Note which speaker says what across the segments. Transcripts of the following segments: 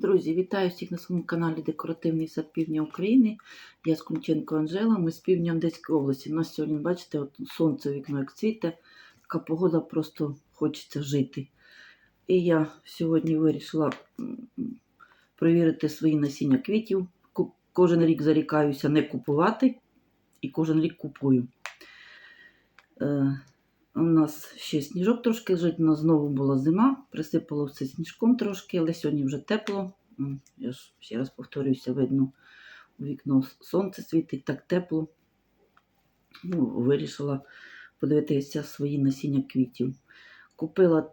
Speaker 1: Друзі, вітаю всіх на своєму каналі Декоративний сад Півдня України. Я Скунченко Анжела, ми з півдня Одеської області. У нас сьогодні, бачите, от сонце вікно як цвіте, така погода просто хочеться жити. І я сьогодні вирішила м, перевірити свої насіння квітів. Кожен рік зарікаюся не купувати, і кожен рік купую. Нас ще сніжок трошки лежить, у нас знову була зима, присипало все сніжком трошки, але сьогодні вже тепло. Я ж ще раз повторююся, видно, у вікно сонце світить, так тепло. Ну, вирішила подивитися свої насіння квітів. Купила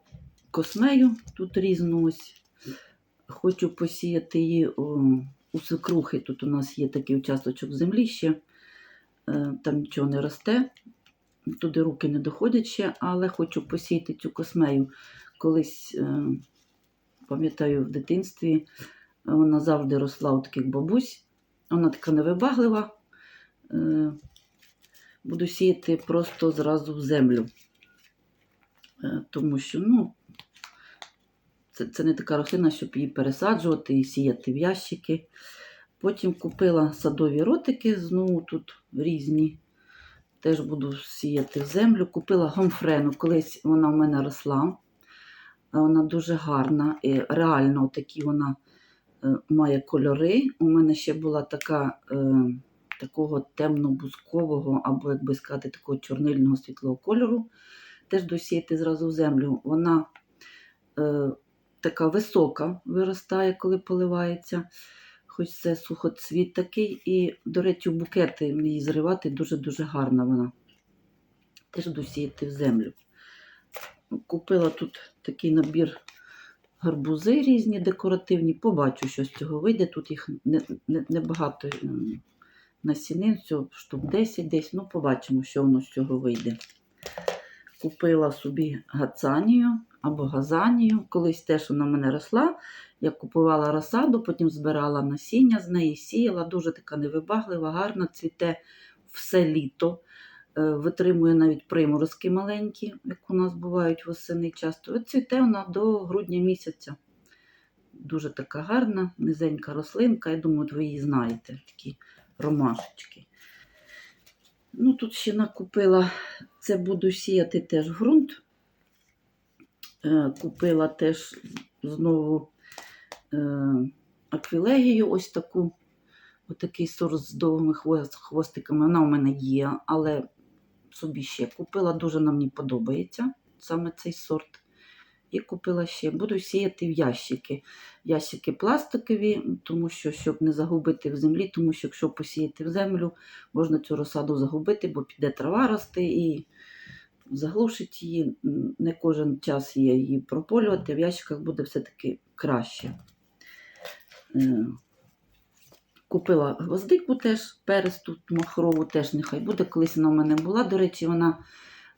Speaker 1: космею тут різну ось. Хочу посіяти її у свекрухи. Тут у нас є такий участочок землі ще, е, там нічого не росте туди руки не доходять ще, але хочу посіяти цю космею. Колись, е, пам'ятаю, в дитинстві вона завжди росла у таких бабусь. Вона така невибаглива. Е, Буду сіяти просто зразу в землю. Е, Тому що, ну, це, це не така рослина, щоб її пересаджувати і сіяти в ящики. Потім купила садові ротики, знову тут різні. Теж буду сіяти в землю. Купила гомфрену. Колись вона в мене росла. Вона дуже гарна. І реально такі вона е, має кольори. У мене ще була така е, такого темно-бузкового, або, як би сказати, такого чорнильного світлого кольору. Теж досіяти зразу в землю. Вона е, така висока виростає, коли поливається хоч це сухоцвіт такий. І, до речі, букети її зривати дуже-дуже гарна вона. Теж досіяти в землю. Купила тут такий набір гарбузи різні, декоративні. Побачу, що з цього вийде. Тут їх небагато не, не багато, насінин, штук 10 десь. Ну, побачимо, що воно з цього вийде. Купила собі гацанію або газанію. Колись теж вона в мене росла. Я купувала розсаду, потім збирала насіння з неї, сіяла. Дуже така невибаглива, гарна, цвіте все літо. Е, Витримує навіть приморозки маленькі, як у нас бувають восени часто. От цвіте вона до грудня місяця. Дуже така гарна, низенька рослинка. Я думаю, ви її знаєте, такі ромашечки. Ну, тут ще накупила, це буду сіяти теж ґрунт. Е, Купила теж знову аквілегію, ось таку, отакий сорт з довгими хвостиками. Вона у мене є, але собі ще купила, дуже нам мені подобається саме цей сорт. І купила ще. Буду сіяти в ящики. Ящики пластикові, тому що, щоб не загубити в землі, тому що якщо посіяти в землю, можна цю розсаду загубити, бо піде трава рости і заглушить її. Не кожен час є її прополювати, в ящиках буде все-таки краще. Е, Купила гвоздику теж, перець тут махрову теж нехай буде. Колись вона в мене була. До речі, вона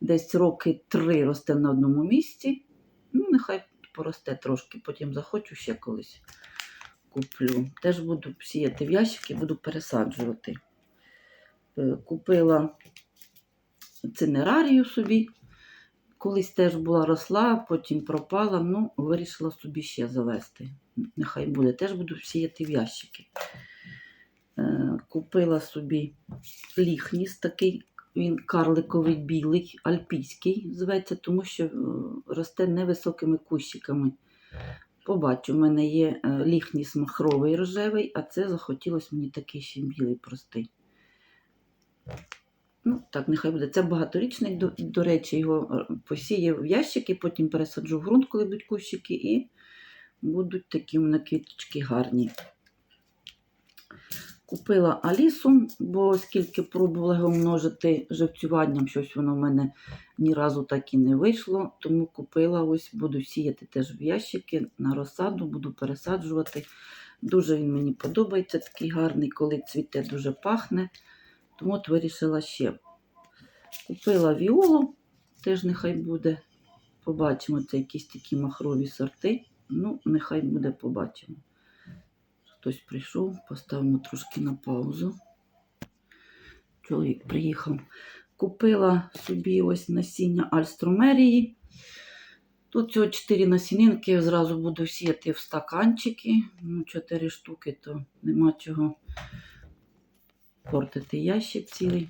Speaker 1: десь роки три росте на одному місці. Ну, нехай поросте трошки, потім захочу ще колись куплю. Теж буду сіяти в ящики, буду пересаджувати. Е, Купила цинерарію собі. Колись теж була росла, потім пропала. Ну, вирішила собі ще завести. Нехай буде. Теж буду сіяти в ящики. Е, Купила собі ліхніс такий, він карликовий білий, альпійський зветься, тому що е, росте невисокими кущиками. Побачу, в мене є е, ліхніс махровий рожевий, а це захотілося мені такий ще білий простий. Ну, так, нехай буде. Це багаторічний, до, до речі, його е, посіяв в ящики, потім пересаджу в ґрунт, коли будуть кущики, і будуть такі мене квіточки гарні. Купила Алісу, бо оскільки пробувала його множити живцюванням, щось воно в мене ні разу так і не вийшло. Тому купила ось, буду сіяти теж в ящики на розсаду, буду пересаджувати. Дуже він мені подобається, такий гарний, коли цвіте, дуже пахне. Тому от вирішила ще. Купила віолу, теж нехай буде. Побачимо, це якісь такі махрові сорти. Ну, нехай буде, побачимо. Хтось прийшов, поставимо трошки на паузу. Чоловік приїхав. Купила собі ось насіння альструмерії. Тут цього 4 насінинки, зразу буду сіяти в стаканчики. Ну, 4 штуки, то нема чого портити ящик цілий.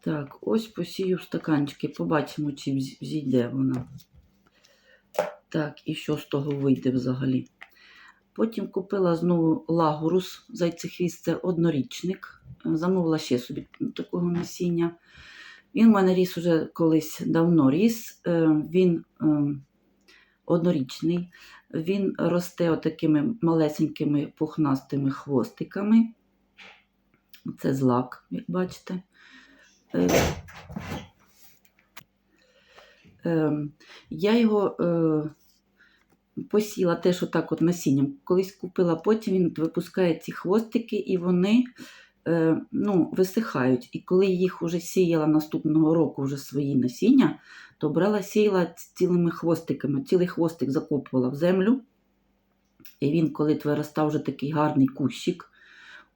Speaker 1: Так, ось посію в стаканчики. Побачимо, чи взійде вона. Так, і що з того вийде взагалі. Потім купила знову лагурус, зайцехвіст, це однорічник. Замовила ще собі такого насіння. Він в мене ріс уже колись давно ріс. Е, Він е, однорічний. Він росте отакими малесенькими пухнастими хвостиками. Це злак, як бачите. Е, е, Я його е, посіла теж отак от насінням. Колись купила, потім він випускає ці хвостики, і вони ну, висихають. І коли їх вже сіяла наступного року вже свої насіння, то брала сіяла цілими хвостиками. Цілий хвостик закопувала в землю. І він, коли виростав вже такий гарний кущик,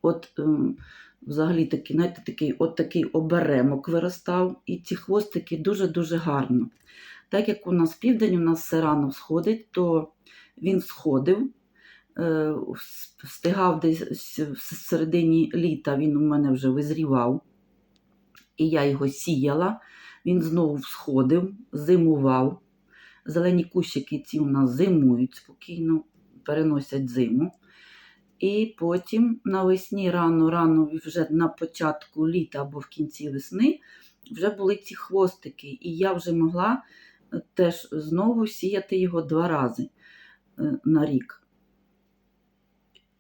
Speaker 1: от ем, взагалі такий, знаєте, такий, от такий оберемок виростав, і ці хвостики дуже-дуже гарно. Так як у нас південь, у нас все рано сходить, то він сходив, е, встигав десь в середині літа, він у мене вже визрівав, і я його сіяла. Він знову всходив, зимував. Зелені кущики ці у нас зимують спокійно, переносять зиму. І потім навесні рано-рано, вже на початку літа або в кінці весни, вже були ці хвостики. І я вже могла е, теж знову сіяти його два рази е, на рік.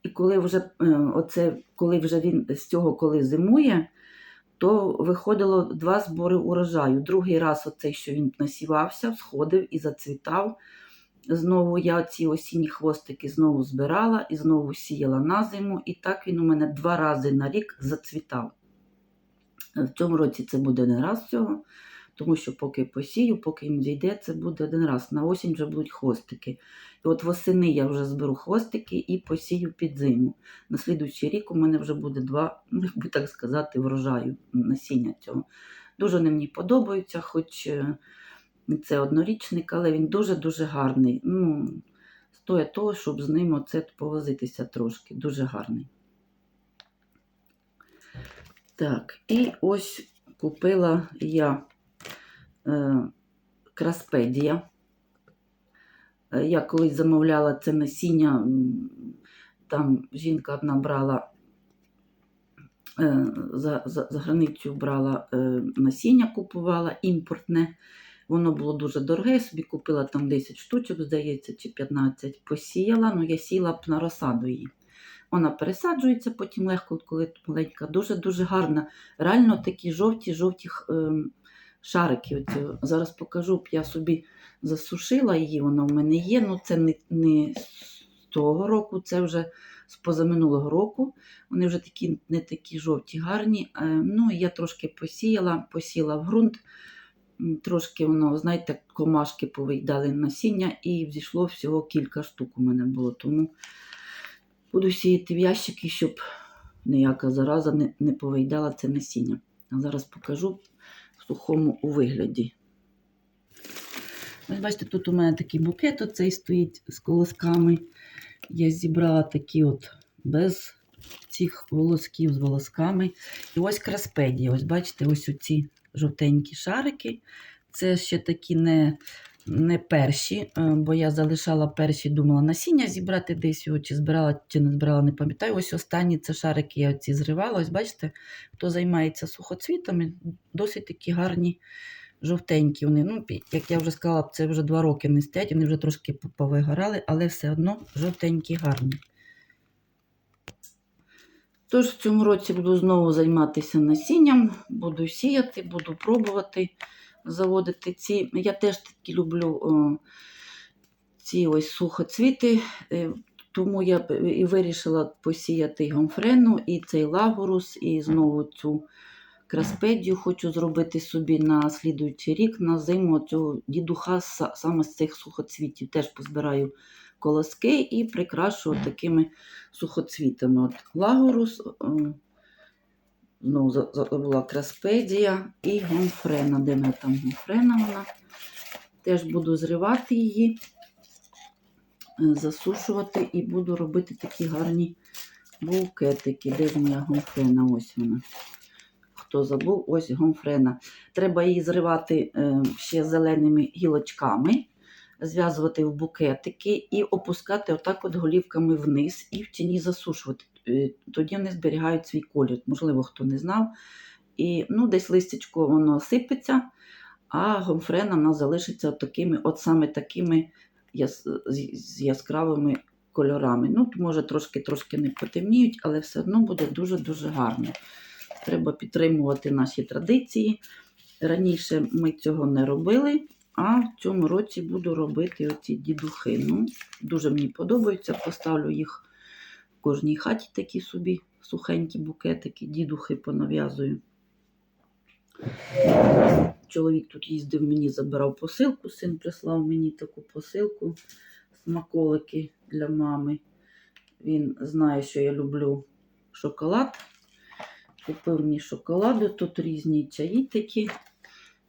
Speaker 1: І коли вже, е, оце, коли вже він з цього коли зимує, то виходило два збори урожаю. Другий раз, оцей, що він насівався, сходив і зацвітав. Знову я ці осінні хвостики знову збирала і знову сіяла на зиму. І так він у мене два рази на рік зацвітав. В цьому році це буде не раз цього, тому що поки посію, поки їм зійде, це буде один раз. На осінь вже будуть хвостики. І от восени я вже зберу хвостики і посію під зиму. На слідуючий рік у мене вже буде два, ну, як би так сказати, врожаю насіння цього. Дуже вони мені подобаються, хоч е, це однорічник, але він дуже-дуже гарний. Ну, стоїть того, щоб з ним оце повозитися трошки. Дуже гарний. Так, і ось купила я е, краспедія. Е, Я колись замовляла це насіння, там жінка одна брала е, за, за, за границю брала е, насіння, купувала імпортне. Воно було дуже дороге, я собі купила там 10 штучок, здається, чи 15, посіяла, ну я сіла б на розсаду її. Вона пересаджується потім легко, коли маленька, дуже-дуже гарна. Реально такі жовті-жовті ем, шарики. Е, зараз покажу, б я собі засушила її, вона в мене є. Ну це не, не з того року, це вже з позаминулого року. Вони вже такі не такі жовті, гарні. Е, Ну, я трошки посіяла, посіла в ґрунт. Трошки воно, знаєте, комашки повиїдали насіння і взійшло всього кілька штук у мене було. Тому буду сіяти в ящики, щоб ніяка зараза не, не повиїдала це насіння. А зараз покажу в сухому у вигляді. Ось бачите, тут у мене такий букет оцей стоїть з колосками. Я зібрала такі от без цих волосків з волосками. І ось краспедія. Ось бачите, ось оці жовтенькі шарики. Це ще такі не, не перші, е, бо я залишала перші, думала насіння зібрати десь його, чи збирала, чи не збирала, не пам'ятаю. Ось останні це шарики я ці зривала. Ось бачите, хто займається сухоцвітами, досить такі гарні жовтенькі. Вони, ну, як я вже сказала, це вже два роки не стоять, вони вже трошки повигорали, але все одно жовтенькі гарні. Тож в цьому році буду знову займатися насінням, буду сіяти, буду пробувати заводити ці. Я теж такі люблю о, ці ось сухоцвіти, е, тому я і вирішила посіяти і гомфрену, і цей лагурус, і знову цю краспедію хочу зробити собі на слідуючий рік, на зиму цього дідуха саме з цих сухоцвітів. Теж позбираю колоски і прикрашу такими сухоцвітами. От лагорус, е, за- забула краспедія і гомфрена. Де мене там гомфрена вона? Теж буду зривати її, е, засушувати і буду робити такі гарні букетики. Де ж моя гомфрена? Ось вона. Хто забув, ось гомфрена. Треба її зривати е, ще зеленими гілочками, зв'язувати в букетики і опускати отак от голівками вниз і в тіні засушувати. Е, Тоді вони зберігають свій колір. Можливо, хто не знав. І ну, десь листячко воно сипеться, а гомфрена вона залишиться такими, от саме такими яс, з яскравими кольорами. Ну, може, трошки-трошки не потемніють, але все одно буде дуже-дуже гарно. Треба підтримувати наші традиції. Раніше ми цього не робили, а в цьому році буду робити оці дідухи. Ну, дуже мені подобаються. Поставлю їх в кожній хаті такі собі сухенькі букетики, дідухи понав'язую. Чоловік тут їздив, мені забирав посилку, син прислав мені таку посилку, смаколики для мами. Він знає, що я люблю шоколад. Купив мені шоколаду, тут різні чаї такі,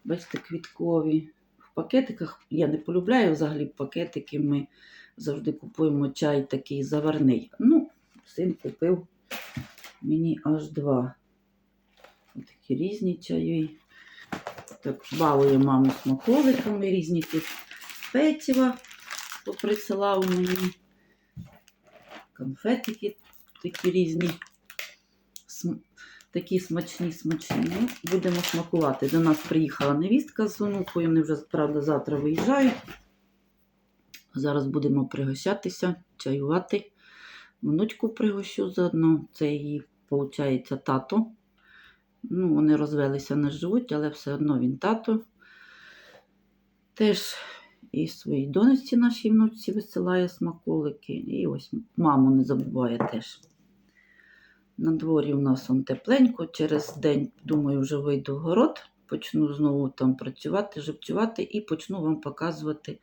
Speaker 1: бачите, квіткові. Пакетиках я не полюбляю взагалі пакетики. Ми завжди купуємо чай такий заварний. Ну, син купив мені аж два. Такі різні чаї. Так, балує маму смаколиками, різні тут печива поприсилав мені. Конфетики такі різні. Такі смачні, смачні. Будемо смакувати. До нас приїхала невістка з онукою. Вони вже, правда, завтра виїжджають. Зараз будемо пригощатися, чаювати. Внучку пригощу заодно. Це її, виходить, тато. Ну, вони розвелися, не живуть, але все одно він тато. Теж і своїй донечці нашій внучці висилає смаколики. І ось маму не забуває теж. На дворі у нас он тепленько. Через день, думаю, вже вийду в город, почну знову там працювати, живцювати і почну вам показувати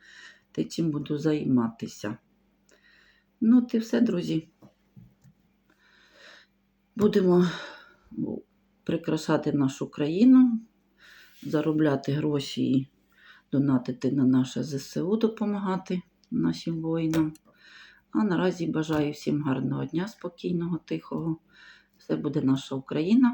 Speaker 1: те, чим буду займатися. Ну, от і все, друзі. Будемо прикрашати нашу країну, заробляти гроші і донатити на наше ЗСУ, допомагати нашим воїнам. А наразі бажаю всім гарного дня, спокійного, тихого. Все буде наша Україна.